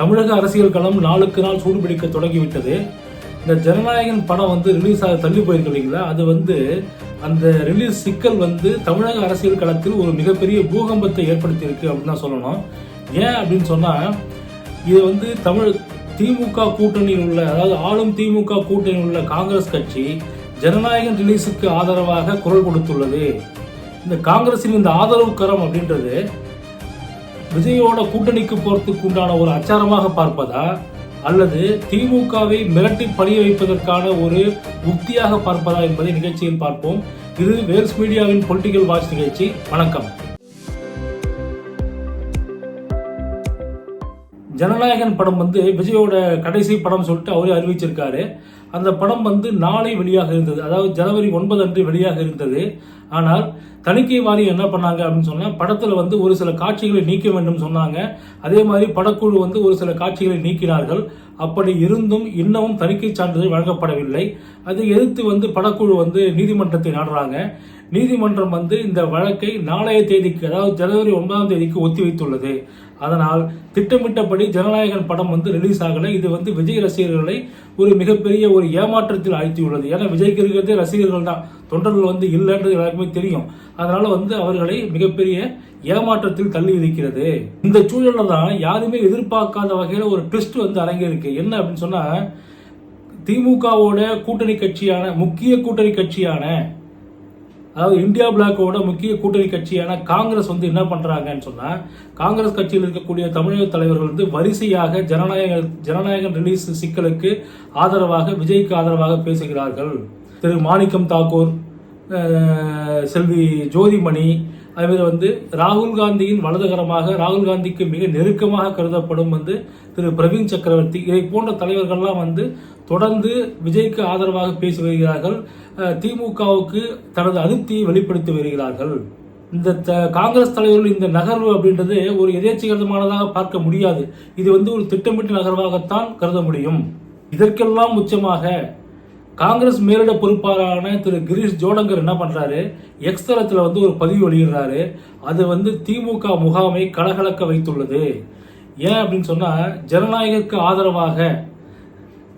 தமிழக அரசியல் களம் நாளுக்கு நாள் சூடுபிடிக்க தொடங்கிவிட்டது. இந்த ஜனநாயகன் படம் வந்து ரிலீஸ் ஆக தள்ளி போயிருக்கு இல்லைங்களா? அது வந்து அந்த ரிலீஸ் சிக்கல் வந்து தமிழக அரசியல் களத்தில் ஒரு மிகப்பெரிய பூகம்பத்தை ஏற்படுத்தியிருக்கு அப்படின்னு தான் சொல்லணும். ஏன் அப்படின்னு சொன்னால் இது வந்து தமிழ் திமுக கூட்டணியில் உள்ள அதாவது ஆளும் திமுக கூட்டணியில் உள்ள காங்கிரஸ் கட்சி ஜனநாயகன் ரிலீஸுக்கு ஆதரவாக குரல் கொடுத்துள்ளது. இந்த காங்கிரசின் இந்த ஆதரவு கரம் அப்படின்றது விஜயோட கூட்டணிக்கு போறதுக்கு உண்டான ஒரு அச்சாரமாக பார்ப்பதா? அல்லது திமுகவை மிரட்டி பணிய வைப்பதற்கான ஒரு உக்தியாக பார்ப்பதா என்பதை நிகழ்ச்சியில் பார்ப்போம். இது வேல்ஸ் மீடியாவின் பொலிட்டிக்கல் வாட்ச் நிகழ்ச்சி. வணக்கம். ஜனநாயகன் படம் வந்து விஜயோட கடைசி படம் சொல்லிட்டு அவரே அறிவிச்சிருக்காரு. அந்த படம் வந்து நாளை வெளியாக இருந்தது. அதாவது ஜனவரி ஒன்பது அன்று வெளியாக இருந்தது. ஆனால் தணிக்கை வாரியம் என்ன பண்ணாங்க அப்படின்னு சொன்னால் படத்தில் வந்து ஒரு சில காட்சிகளை நீக்க வேண்டும் சொன்னாங்க. அதே மாதிரி படக்குழு வந்து ஒரு சில காட்சிகளை நீக்கினார்கள். அப்படி இருந்தும் இன்னமும் தணிக்கை சான்றிதழ் வழங்கப்படவில்லை. அதை எதிர்த்து வந்து படக்குழு வந்து நீதிமன்றத்தை நாடுறாங்க. நீதிமன்றம் வந்து இந்த வழக்கை நாளைய தேதிக்கு அதாவது ஜனவரி ஒன்பதாம் தேதிக்கு ஒத்தி வைத்துள்ளது அதனால் திட்டமிட்டபடி ஜனநாயகன் படம் வந்து ரிலீஸ் ஆகலை. இது வந்து விஜய் ரசிகர்களை ஒரு மிகப்பெரிய ஒரு ஏமாற்றத்தில் ஆழ்த்தியுள்ளது. ஏன்னா விஜய்க்கு இருக்கிறதே ரசிகர்கள் தான். தொண்டர்கள் வந்து இல்லைன்றது எல்லாருக்குமே தெரியும். அதனால வந்து அவர்களை மிகப்பெரிய ஏமாற்றத்தில் தள்ளி இருக்கிறது இந்த சூழலில் தான் யாருமே எதிர்பார்க்காத வகையில் ஒரு ட்விஸ்ட் வந்து அரங்கேறிருக்கு. என்ன அப்படின்னு சொன்னால் திமுகவோட கூட்டணி கட்சியான முக்கிய கூட்டணி கட்சியான அதாவது இந்தியா பிளாக்கோட முக்கிய கூட்டணி கட்சியான காங்கிரஸ் வந்து என்ன பண்ணுறாங்கன்னு சொன்னால் காங்கிரஸ் கட்சியில் இருக்கக்கூடிய தமிழக தலைவர்கள் வந்து வரிசையாக ஜனநாயக ஜனநாயக ரிலீஸ் சிக்கலுக்கு ஆதரவாக விஜய்க்கு ஆதரவாக பேசுகிறார்கள். திரு மாணிக்கம் தாக்கூர் செல்வி ஜோதிமணி அதுமாதிரி வந்து ராகுல் காந்தியின் வலதுகரமாக ராகுல் காந்திக்கு மிக நெருக்கமாக கருதப்படும் வந்து திரு பிரவீன் சக்கரவர்த்தி. இதை போன்ற தலைவர்கள்லாம் வந்து தொடர்ந்து விஜய்க்கு ஆதரவாக பேசி வருகிறார்கள். திமுகவுக்கு தனது அதிருப்தியை வெளிப்படுத்தி வருகிறார்கள். இந்த த- காங்கிரஸ் தலைவர்கள் இந்த நகர்வு அப்படின்றது ஒரு எதேச்சிகரமானதாக பார்க்க முடியாது. இது வந்து ஒரு திட்டமிட்ட நகர்வாகத்தான் கருத முடியும். இதற்கெல்லாம் உச்சமாக காங்கிரஸ் மேலிட பொறுப்பாளரான திரு கிரீஷ் ஜோடங்கர் என்ன பண்றாரு? எக்ஸ் வந்து ஒரு பதிவு வெளியிடுறாரு. அது வந்து திமுக முகாமை கலகலக்க வைத்துள்ளது. ஏன் அப்படின்னு சொன்னா ஜனநாயகத்துக்கு ஆதரவாக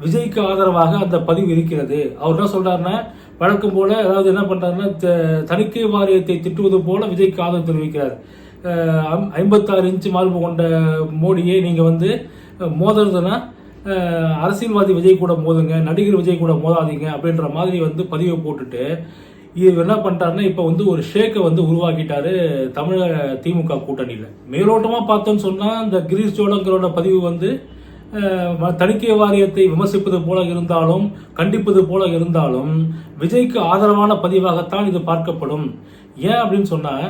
விஜய்க்கு ஆதரவாக அந்த பதிவு இருக்கிறது. அவர் என்ன சொல்றாருன்னா வழக்கம் போல அதாவது என்ன பண்றாருன்னா த- தணிக்கை வாரியத்தை திட்டுவது போல விஜய்க்கு ஆதரவு தெரிவிக்கிறார். ஐம்பத்தாறு இன்ச்சு மார்பு கொண்ட மோடியை நீங்க வந்து மோதுறதுன்னா அரசியல்வாதி விஜய் கூட மோதுங்க நடிகர் விஜய் கூட மோதாதீங்க அப்படின்ற மாதிரி வந்து பதிவை போட்டுட்டு இவர் என்ன பண்ணிட்டாருன்னா இப்போ வந்து ஒரு ஷேக்கை வந்து உருவாக்கிட்டாரு தமிழக திமுக கூட்டணியில். மேலோட்டமாக பார்த்தோன்னு சொன்னால் இந்த கிரீஷ் ஜோடங்கரோட பதிவு வந்து தணிக்கை வாரியத்தை விமர்சிப்பது போல இருந்தாலும் கண்டிப்பது போல இருந்தாலும் விஜய்க்கு ஆதரவான பதிவாகத்தான் இது பார்க்கப்படும். ஏன் அப்படின்னு சொன்னால்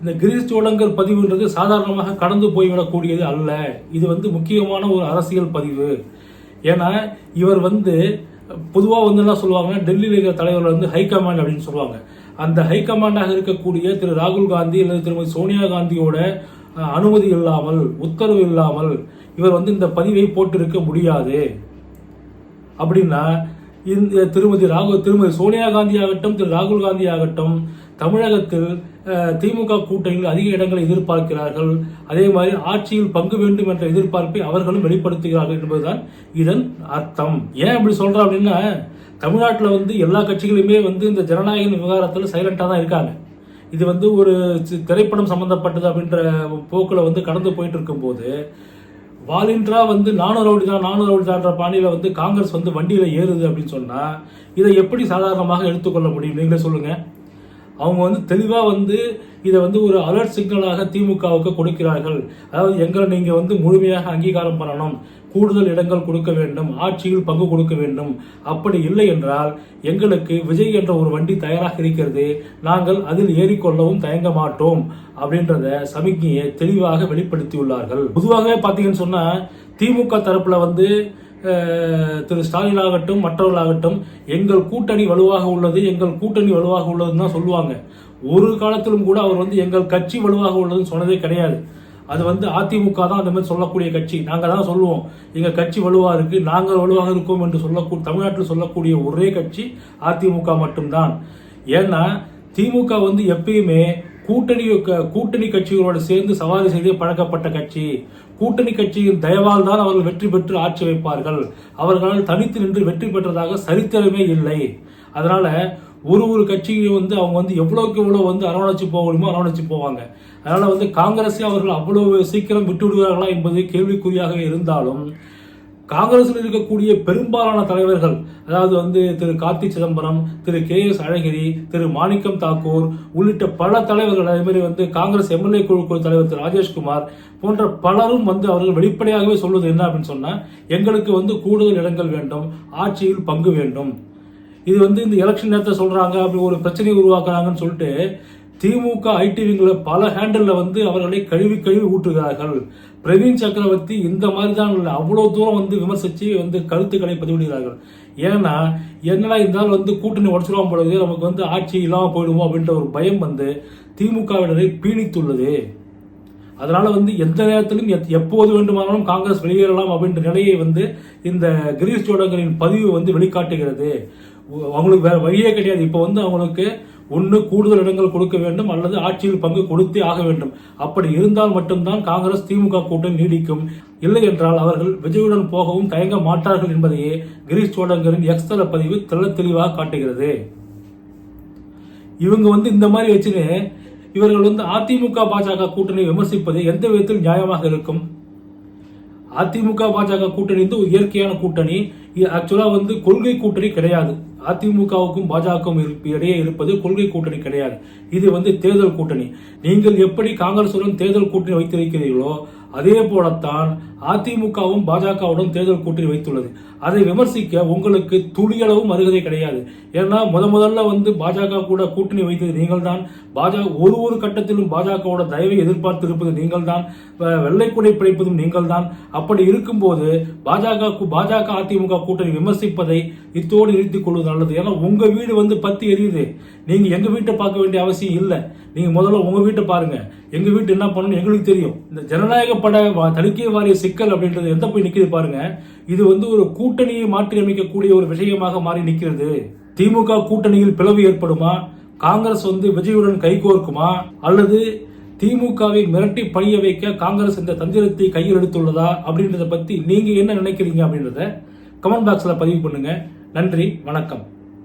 இந்த கிரீஷ் சோழங்கர் பதிவுன்றது சாதாரணமாக கடந்து போய்விடக்கூடியது அல்ல. இது வந்து முக்கியமான ஒரு அரசியல் பதிவு. ஏன்னா இவர் வந்து பொதுவாக வந்து என்ன சொல்லுவாங்கன்னா டெல்லியில் இருக்கிற தலைவர்கள் வந்து ஹைகமாண்ட் அப்படின்னு சொல்லுவாங்க. அந்த ஹைகமாண்டாக இருக்கக்கூடிய திரு ராகுல் காந்தி அல்லது திருமதி சோனியா காந்தியோட அனுமதி இல்லாமல் உத்தரவு இல்லாமல் இவர் வந்து இந்த பதிவை போட்டிருக்க முடியாது. அப்படின்னா இந்த திருமதி ராகுல் திருமதி சோனியா காந்தி ஆகட்டும் திரு ராகுல் காந்தி ஆகட்டும் தமிழகத்தில் திமுக கூட்டணியில் அதிக இடங்களை எதிர்பார்க்கிறார்கள். அதே மாதிரி ஆட்சியில் பங்கு வேண்டும் என்ற எதிர்பார்ப்பை அவர்களும் வெளிப்படுத்துகிறார்கள் என்பதுதான் இதன் அர்த்தம். ஏன் அப்படி சொல்றோம் அப்படின்னா தமிழ்நாட்டில் வந்து எல்லா கட்சிகளுமே வந்து இந்த ஜனநாயக விவகாரத்தில் சைலண்டாக தான் இருக்காங்க. இது வந்து ஒரு சி- திரைப்படம் சம்மந்தப்பட்டது அப்படின்ற போக்கில் வந்து கடந்து போயிட்டு இருக்கும்போது வாலின்றா வந்து நானூறு ரவுடி தான் நானூறு ரவுடி தான்ற பாணியில வந்து காங்கிரஸ் வந்து வண்டியில் ஏறுது அப்படின்னு சொன்னால் இதை எப்படி சாதாரணமாக எடுத்துக்கொள்ள முடியும்? நீங்களே சொல்லுங்கள் அவங்க வந்து தெளிவாக வந்து இதை வந்து ஒரு அலர்ட் சிக்னலாக திமுகவுக்கு கொடுக்கிறார்கள். அதாவது எங்களை நீங்கள் வந்து முழுமையாக அங்கீகாரம் பண்ணணும். கூடுதல் இடங்கள் கொடுக்க வேண்டும் ஆட்சியில் பங்கு கொடுக்க வேண்டும். அப்படி இல்லை என்றால் எங்களுக்கு விஜய் என்ற ஒரு வண்டி தயாராக இருக்கிறது நாங்கள் அதில் ஏறிக்கொள்ளவும் தயங்க மாட்டோம் அப்படின்றத சமிக்ஞையை தெளிவாக வெளிப்படுத்தியுள்ளார்கள். பொதுவாகவே பார்த்தீங்கன்னு சொன்னால் திமுக தரப்பில் வந்து திரு ஸ்டாலின் ஆகட்டும் மற்றவர்களாகட்டும் எங்கள் கூட்டணி வலுவாக உள்ளது எங்கள் கூட்டணி வலுவாக உள்ளதுன்னு தான் சொல்லுவாங்க. ஒரு காலத்திலும் கூட அவர் வந்து எங்கள் கட்சி வலுவாக உள்ளதுன்னு சொன்னதே கிடையாது. அது வந்து அதிமுக தான் அந்த மாதிரி சொல்லக்கூடிய கட்சி. நாங்கள் தான் சொல்லுவோம். எங்கள் கட்சி வலுவாக இருக்கு நாங்கள் வலுவாக இருக்கோம் என்று சொல்லக்கூடிய தமிழ்நாட்டில் சொல்லக்கூடிய ஒரே கட்சி அதிமுக மட்டும்தான். ஏன்னா திமுக வந்து எப்பயுமே கூட்டணி க- கூட்டணி கட்சிகளோடு சேர்ந்து சவாரி செய்து பழக்கப்பட்ட கட்சி. கூட்டணி கட்சியின் தயவால் தான் அவர்கள் வெற்றி பெற்று ஆட்சி வைப்பார்கள். அவர்களால் தனித்து நின்று வெற்றி பெற்றதாக சரித்திரமே இல்லை. அதனால ஒரு ஒரு கட்சியும் வந்து அவங்க வந்து எவ்வளோக்கு எவ்வளோ வந்து அரவணைச்சு போக முடியுமோ அரவணைச்சு போவாங்க. அதனால் வந்து காங்கிரஸே அவர்கள் அவ்வளோ சீக்கிரம் விட்டு விடுவார்களா என்பது கேள்விக்குறியாக இருந்தாலும் காங்கிரஸில் இருக்கக்கூடிய பெரும்பாலான தலைவர்கள் அதாவது வந்து திரு கார்த்தி சிதம்பரம் திரு கே எஸ் அழகிரி திரு மாணிக்கம் தாக்கூர் உள்ளிட்ட பல தலைவர்கள் அதே மாதிரி வந்து காங்கிரஸ் எம்எல்ஏ குழு குழு தலைவர் திரு ராஜேஷ்குமார் போன்ற பலரும் வந்து அவர்கள் வெளிப்படையாகவே சொல்வது என்ன அப்படின்னு சொன்னால் எங்களுக்கு வந்து கூடுதல் இடங்கள் வேண்டும் ஆட்சியில் பங்கு வேண்டும். இது வந்து இந்த எலெக்ஷன் நேரத்தை சொல்கிறாங்க அப்படி ஒரு பிரச்சனையை உருவாக்குறாங்கன்னு சொல்லிட்டு திமுக ஐடிவிங்கள பல ஹேண்டலில் வந்து அவர்களை கழுவி கழுவி ஊற்றுகிறார்கள் பிரவீன் சக்கரவர்த்தி இந்த மாதிரி தான் அவ்வளோ தூரம் வந்து விமர்சித்து வந்து கருத்துக்களை பதிவிடுகிறார்கள். ஏன்னா என்னடா இருந்தாலும் வந்து கூட்டணி உடச்சிருவான் பொழுது நமக்கு வந்து ஆட்சி இல்லாமல் போயிடுமோ அப்படின்ற ஒரு பயம் வந்து திமுகவினரை பீணித்துள்ளது. அதனால் வந்து எந்த நேரத்திலும் எத்- எப்போது வேண்டுமானாலும் காங்கிரஸ் வெளியேறலாம் அப்படின்ற நிலையை வந்து இந்த கிரீஷ் ஜோடங்களின் பதிவு வந்து வெளிக்காட்டுகிறது. அவங்களுக்கு வேற வழியே கிடையாது. இப்போ வந்து அவங்களுக்கு ஒன்று கூடுதல் இடங்கள் கொடுக்க வேண்டும் அல்லது ஆட்சியில் பங்கு கொடுத்தே ஆக வேண்டும். அப்படி இருந்தால் மட்டும்தான் காங்கிரஸ் திமுக கூட்டணி நீடிக்கும். இல்லை என்றால் அவர்கள் விஜயுடன் போகவும் தயங்க மாட்டார்கள் என்பதையே கிரீஷ் சோடங்கரின் எக்ஸ்தல பதிவு தெள்ள தெளிவாக காட்டுகிறது. இவங்க வந்து இந்த மாதிரி வச்சுன்னு இவர்கள் வந்து அதிமுக பாஜக கூட்டணி விமர்சிப்பது எந்த விதத்தில் நியாயமாக இருக்கும்? அதிமுக பாஜக கூட்டணி வந்து ஒரு இயற்கையான கூட்டணி. இது ஆக்சுவலா வந்து கொள்கை கூட்டணி கிடையாது. அதிமுகவுக்கும் பாஜகவும் இடையே இருப்பது கொள்கை கூட்டணி கிடையாது. இது வந்து தேர்தல் கூட்டணி. நீங்கள் எப்படி காங்கிரசுடன் தேர்தல் கூட்டணி வைத்திருக்கிறீர்களோ அதே போலத்தான் அதிமுகவும் பாஜகவுடன் தேர்தல் கூட்டணி வைத்துள்ளது. அதை விமர்சிக்க உங்களுக்கு துளியளவும் அருகதை கிடையாது. ஏன்னா முத முதல்ல வந்து பாஜக கூட கூட்டணி வைத்தது நீங்கள் தான் பாஜக ஒரு ஒரு கட்டத்திலும் பாஜகவோட தயவை எதிர்பார்த்திருப்பது நீங்கள் தான் வெள்ளைக்குடை பிடிப்பதும் நீங்கள் தான் அப்படி இருக்கும்போது பாஜக பாஜக அதிமுக கூட்டணி விமர்சிப்பதை இத்தோடு நிறுத்திக் கொள்வது நல்லது. ஏன்னா உங்க வீடு வந்து பத்தி எரியுது. நீங்க எங்க வீட்டை பார்க்க வேண்டிய அவசியம் இல்லை. நீங்க முதல்ல உங்க வீட்டை பாருங்க. எங்க வீட்டு என்ன பண்ணணும் எங்களுக்கு தெரியும். இந்த ஜனநாயக பட வா- தணிக்கை வாரிய சிக்கல் அப்படின்றது எந்த போய் நிக்குது பாருங்க. இது வந்து ஒரு கூட்டணியை மாற்றி அமைக்கக்கூடிய ஒரு விஷயமாக மாறி நிற்கிறது திமுக கூட்டணியில் பிளவு ஏற்படுமா? காங்கிரஸ் வந்து விஜயுடன் கைகோர்க்குமா அல்லது திமுகவை மிரட்டி பணிய வைக்க காங்கிரஸ் இந்த தந்திரத்தை கையில் எடுத்துள்ளதா? அப்படின்றத பத்தி நீங்க என்ன நினைக்கிறீங்க அப்படின்றத கமெண்ட் பாக்ஸில் பதிவு பண்ணுங்க. நன்றி வணக்கம்.